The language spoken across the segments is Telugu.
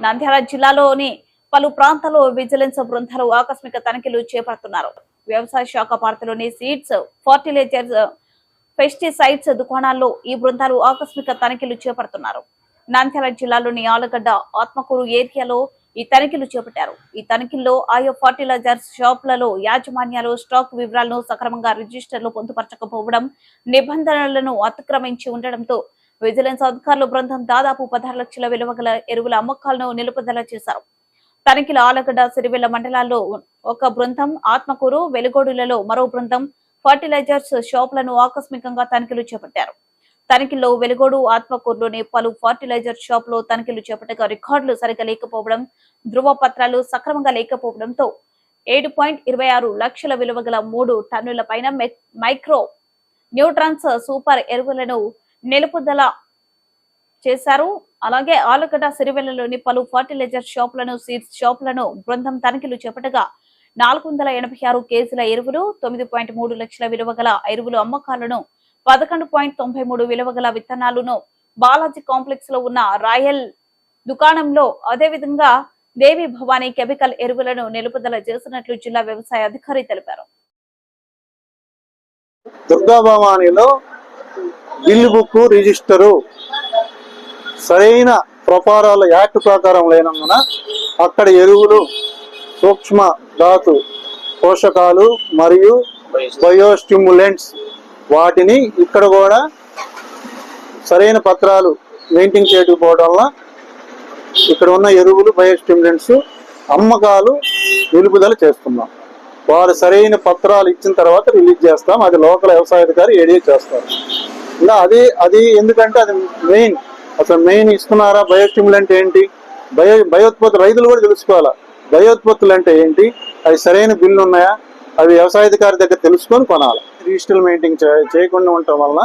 నంద్యాల జిల్లాలోని పలు ప్రాంతాల్లో విజిలెన్స్ బృందాలు ఆకస్మిక తనిఖీలు చేపడుతున్నారు. వ్యవసాయ శాఖ పార్టీలోని సీడ్స్ ఫర్టిలైజర్స్ పెస్టిసైడ్స్ దుకాణాల్లో ఈ బృందాలు ఆకస్మిక తనిఖీలు చేపడుతున్నారు. నంద్యాల జిల్లాలోని ఆలగడ్డ ఆత్మకూరు ఏరియాలో ఈ తనిఖీలు చేపట్టారు. ఈ తనిఖీల్లో ఆయా ఫర్టిలైజర్స్ షాపులలో యాజమాన్యాలు స్టాక్ వివరాలను సక్రమంగా రిజిస్టర్లు పొందుపరచకపోవడం నిబంధనలను అతిక్రమించి ఉండడంతో విజిలెన్స్ అధికారుల బృందం దాదాపు పదహారు లక్షల విలువ గల ఎరువుల అమ్మకాలను నిలుపుదల చేశారు. తనిఖీల ఆలగడ్డ సిరివెల్ల మండలాల్లో ఒక బృందం ఆత్మకూరు వెలుగోడులలో మరో బృందం ఫర్టిలైజర్స్ షాపులను ఆకస్మికంగా తనిఖీలు చేపట్టారు. తనిఖీల్లో వెలుగోడు ఆత్మకూరులోని పలు ఫర్టిలైజర్ షాప్లో తనిఖీలు చేపట్టగా రికార్డులు సరిగా లేకపోవడం ధృవపత్రాలు సక్రమంగా లేకపోవడంతో ఏడు పాయింట్ ఇరవై ఆరు లక్షల విలువ గల మూడు టన్నుల పైన మైక్రో న్యూట్రన్స్ సూపర్ ఎరువులను నిలుపుదల చేశారు. అలాగే ఆలగడ్డ సిరివెల్లలోని పలు ఫర్టిలైజర్ షాపులను సీడ్స్ షాపులను బృందం తనిఖీలు చేపట్టగా నాలుగు వందల ఎనభై ఆరు కేజీల ఎరువులు తొమ్మిది పాయింట్ మూడు లక్షల విలువ గల ఎరువులు అమ్మకాలను పదకొండు పాయింట్ తొంభై మూడు విలువ గల విత్తనాలను బాలాజీ కాంప్లెక్స్లో ఉన్న రాయల్ దుకాణంలో అదేవిధంగా దేవి భవానీ కెమికల్ ఎరువులను నిలుపుదల చేసినట్లు జిల్లా వ్యవసాయ అధికారి తెలిపారు. దుర్గాభవానిలో బిల్లు బుక్ రిజిస్టరు సరైన ప్రపారాల యాక్ట్ ప్రకారం లేనందున అక్కడ ఎరువులు సూక్ష్మ ధాతు పోషకాలు మరియు బయోస్టిమ్యులెంట్స్ వాటిని ఇక్కడ కూడా సరైన పత్రాలు మెయింటైన్ చేయకపోవడం వల్ల ఇక్కడ ఉన్న ఎరువులు బయోస్టిమ్యులెంట్స్ అమ్మకాలు నిలుపుదల చేస్తున్నాం. వారు సరైన పత్రాలు ఇచ్చిన తర్వాత రిలీజ్ చేస్తాం. అది లోకల్ వ్యవసాయ అధికారి ఏడీ చేస్తారు. ఇంకా అది అది ఎందుకంటే అది మెయిన్ అసలు మెయిన్ ఇస్తున్నారా బయోస్టిమ్యులెంట్ ఏంటి? బయో బయోత్పత్తి రైతులు కూడా తెలుసుకోవాలా? బయోత్పత్తులు అంటే ఏంటి? అవి సరైన బిల్లు ఉన్నాయా? అవి వ్యవసాయ అధికారి దగ్గర తెలుసుకొని కొనాలి? రిజిస్టర్ మెయింటైన్ చేయకుండా ఉండటం వలన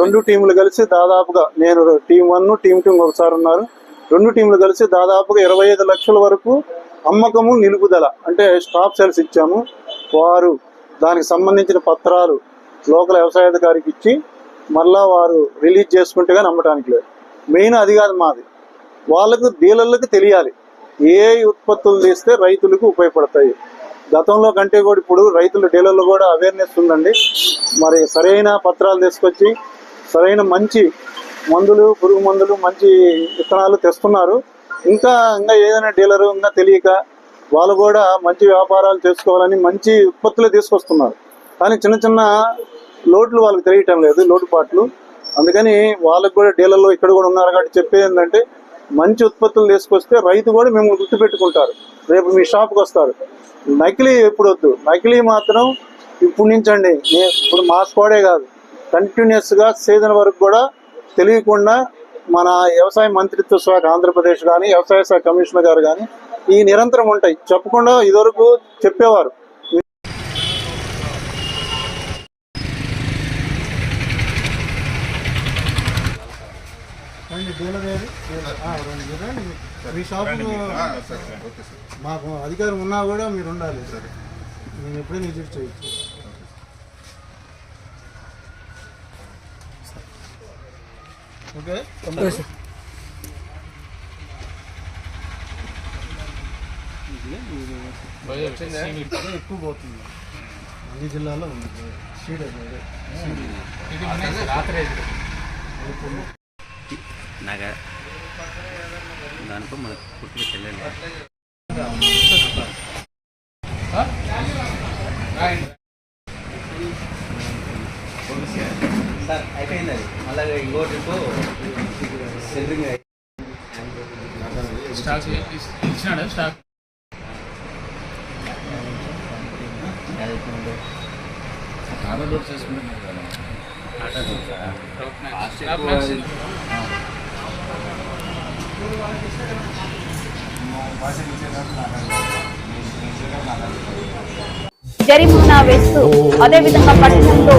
రెండు టీంలు కలిసి దాదాపుగా నేను టీం వన్ టీం టూ ఒకసారి ఉన్నారు. రెండు టీంలు కలిసి దాదాపుగా ఇరవై ఐదు లక్షల వరకు అమ్మకము నిలుపుదల అంటే స్టాప్ సేల్స్ ఇచ్చాము. వారు దానికి సంబంధించిన పత్రాలు లోకల్ వ్యవసాయ అధికారికి ఇచ్చి మళ్ళా వారు రిలీజ్ చేసుకుంటే కానీ అమ్మటానికి లేదు. మెయిన్ అది కాదు మాది. వాళ్ళకు డీలర్లకు తెలియాలి. ఏ ఉత్పత్తులు తీస్తే రైతులకు ఉపయోగపడతాయి. గతంలో కంటే కూడా ఇప్పుడు రైతులు డీలర్లు కూడా అవేర్నెస్ ఉందండి. మరి సరైన పత్రాలు తీసుకొచ్చి సరైన మంచి మందులు పురుగు మందులు మంచి విత్తనాలు తెస్తున్నారు. ఇంకా ఇంకా ఏదైనా డీలరు ఇంకా తెలియక వాళ్ళు కూడా మంచి వ్యాపారాలు చేసుకోవాలని మంచి ఉత్పత్తులు తీసుకొస్తున్నారు. కానీ చిన్న చిన్న లోట్లు వాళ్ళకి తెలియటం లేదు లోటుపాట్లు అందుకని వాళ్ళకు కూడా డీలర్లు ఇక్కడ కూడా ఉన్నారు కాబట్టి చెప్పేది ఏంటంటే మంచి ఉత్పత్తులు తీసుకొస్తే రైతు కూడా మేము గుర్తుపెట్టుకుంటారు రేపు మీ షాప్కి వస్తారు. నకిలీ ఎప్పుడు వద్దు నకిలీ మాత్రం ఇప్పుడు నుంచండి. ఇప్పుడు మా కాదు. కంటిన్యూస్గా సీజన్ వరకు కూడా తెలియకుండా మన వ్యవసాయ మంత్రిత్వ శాఖ ఆంధ్రప్రదేశ్ కానీ వ్యవసాయ శాఖ కమిషనర్ గారు కానీ ఈ నిరంతరం ఉంటాయి. చెప్పకుండా ఇదివరకు చెప్పేవారు రండి డీలర్. మీ షాపు మాకు అధికారం ఉన్నా కూడా మీరు ఉండాలి. నేను ఎప్పుడైనా విజిట్ చేయొచ్చు. ఓకే ఎక్కువ పోతుంది. అన్ని జిల్లాలో ఉంది. సీడ్ అది నాకు దానికో మనకు పుట్టిన చెల్లెలు సార్ అయిపోయింది అది. అలాగే ఇంకో ట్రిప్ సెంట్రింగ్ స్టాక్ ఇచ్చినాడు stock? Auto door top max జరిమానా వేస్తూ. అదేవిధంగా పట్టణంలో